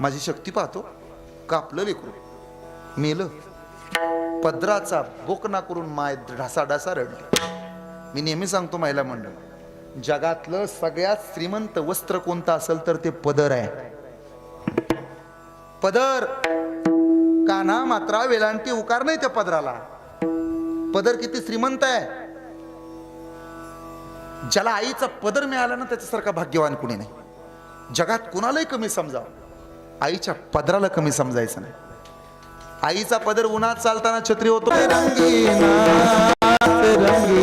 माझी शक्ती पाहतो. कापलं लेकरू मेलं. पदराचा बोकना करून माय ढासा ढासा रडली. मी नेहमी सांगतो महिला मंडळ जगातलं सगळ्यात श्रीमंत वस्त्र कोणतं असेल तर ते पदर आहे. पदर. काना मात्रा वेलांटी उकार नाही त्या पदराला. पदर किती श्रीमंत आहे. ज्याला आईचा पदर मिळाला ना त्याच्यासारखा भाग्यवान कुणी नाही. जगात कुणालाही कमी समजावं. आईच्या पदराला कमी समजायचं नाही. आईचा पदर उन्हात चालताना छत्री होतो. रंगी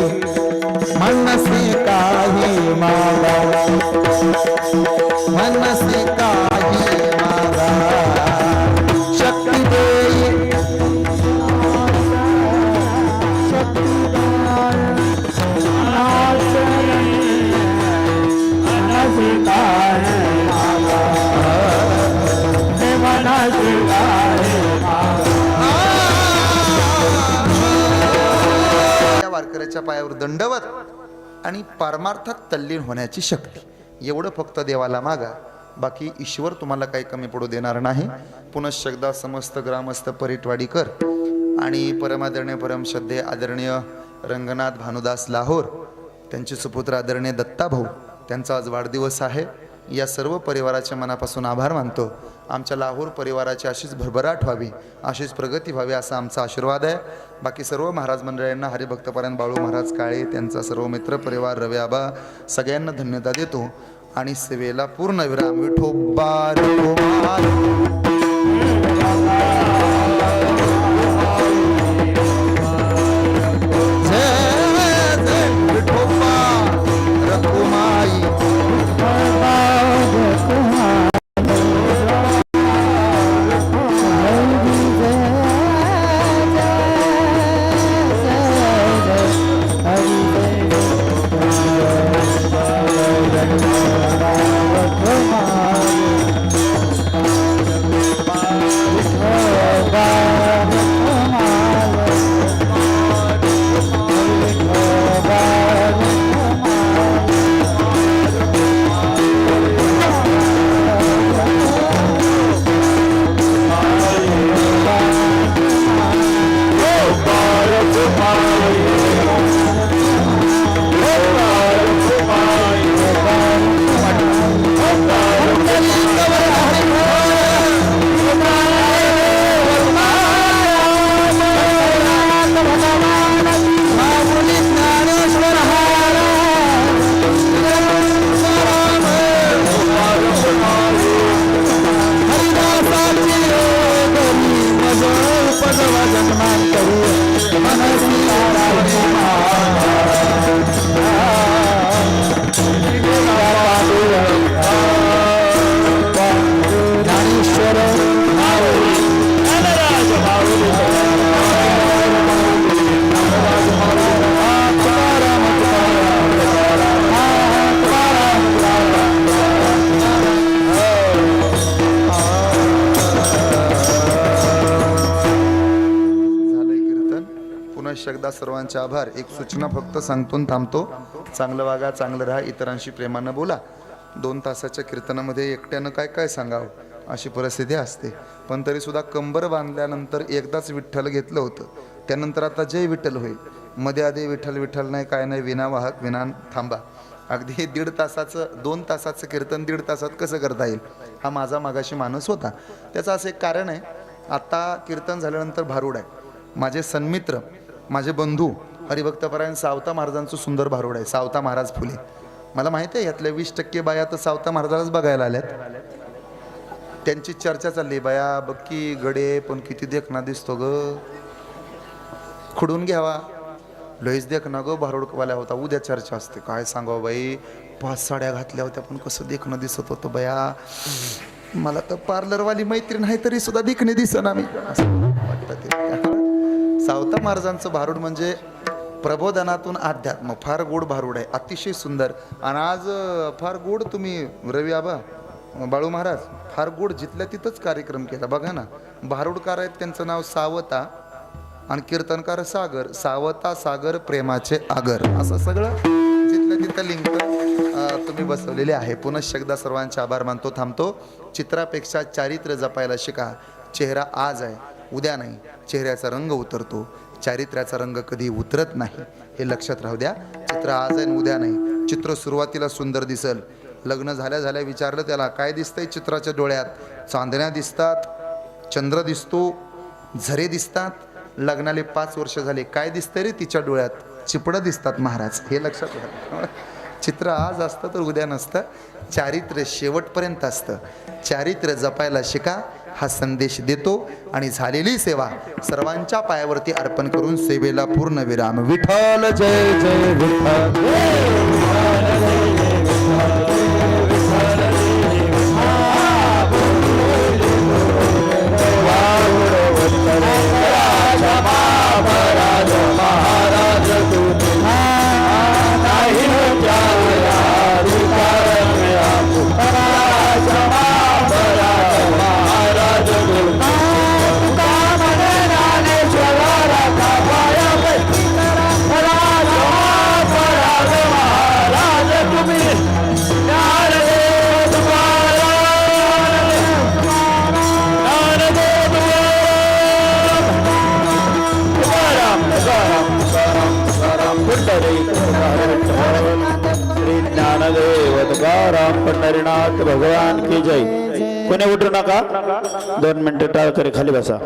देवाच्या पायावर दंडवत आणि पारमार्थात तल्लीन होण्याची शक्ती. एवढं फक्त देवाला मागा बाकी ईश्वर तुम्हाला काही कमी पडू देणार नाही. पुनश्च एकदा समस्त ग्रामस्थ परिटवाडीकर आणि परमादरणीय परमश्रद्धे आदरणीय रंगनाथ भानुदास लाहोर त्यांचे सुपुत्र आदरणीय दत्ताभाऊ त्यांचा आज वाढदिवस आहे. या सर्व परिवाराच्या मनापासून आभार मानतो. आमच्या लाहोर परिवाराची अशीच भरभराट व्हावी अशीच प्रगती व्हावी असा आमचा आशीर्वाद आहे. बाकी सर्व महाराज मंडळींना हरिभक्तपरायण बाळू महाराज काळे त्यांचा सर्व मित्र परिवार रवे आबा सगळ्यांना धन्यता देतो. आणि सेवेला पूर्ण विराम. विठोबा पुन्हा एकदा सर्वांचे आभार. एक सूचना फक्त सांगतो थांबतो. चांगलं वागा चांगलं राहा इतरांशी प्रेमानं बोला. दोन तासाच्या कीर्तनामध्ये एकट्यानं काय काय सांगावं? अशी परिस्थिती असते. पण तरी सुद्धा कंबर बांधल्यानंतर एकदाच विठ्ठल घेतलं होतं. त्यानंतर आता जय विठ्ठल होईल. मध्ये आधी विठ्ठल विठ्ठल नाही काय नाही विना वाहक विना थांबा. अगदी दीड तासाचं दोन तासाचं कीर्तन दीड तासात कसं करता येईल? हा माझा मागाशी माणूस होता. त्याचं असं एक कारण आहे. आत्ता कीर्तन झाल्यानंतर भारूड आहे. माझे सन्मित्र माझे बंधू हरिभक्तपरायण सावता महाराजांचं सुंदर भारूड आहे सावता महाराज फुले. मला माहिती आहे यातल्या वीस टक्के बाया तर सावता महाराजालाच बघायला आल्यात. त्यांची चर्चा चालली बाया बक्की गडे पण किती देखना दिसतो ग. खुडून घ्यावा. लईच देखना ग भारुडवाल्या होता उद्या चर्चा असते. काय सांगावं बाई? पाच साड्या घातल्या होत्या पण कसं देखणं दिसत होतं बया? मला तर पार्लरवाली मैत्रीण आहे तरी सुद्धा देखणे दिसना मी. असं वाटतं ते. सावता महाराजांचं भारूड म्हणजे प्रबोधनातून अध्यात्म फार गोड भारूड आहे. अतिशय सुंदर. आणि आज फार गोड तुम्ही रवी आबा बाळू महाराज फार गोड जिथल्या तिथंच कार्यक्रम केला. बघा ना भारूडकार आहेत त्यांचं नाव सावता आणि कीर्तनकार सागर. सावता सागर प्रेमाचे आगर. असं सगळं जिथल्या तिथं लिंक तुम्ही बसवलेले आहे. पुनश्च एकदा सर्वांचे आभार मानतो थांबतो. चित्रापेक्षा चारित्र्य जपायला शिका. चेहरा आज आहे. उद्या नाही. चेहऱ्याचा रंग उतरतो. चारित्र्याचा रंग कधी उतरत नाही. हे लक्षात राहू द्या. चित्र आज आहे आणि उद्या नाही. चित्र सुरुवातीला सुंदर दिसल. लग्न झाल्या झाल्या विचारलं त्याला काय दिसतंय चित्राच्या डोळ्यात? चांदण्या दिसतात. चंद्र दिसतो. झरे दिसतात. लग्नाले पाच वर्ष झाले. काय दिसतंय रे तिच्या डोळ्यात? चिपडं दिसतात महाराज. हे लक्षात घ्या चित्र आज असतं तर उद्या नसतं. चारित्र्य शेवटपर्यंत असतं. चारित्र्य जपायला शिका. हा संदेश देतो आणि झालेली सेवा सर्वांच्या पायावरती अर्पण करून सेवेला पूर्ण विराम. विठ्ठल जय जय विठ्ठल. ज्ञानदेव तुकाराम पंढरीनाथ भगवान की जय. कोणी उठू नका? दोन मिनिटं टाळ करे खाली बसा.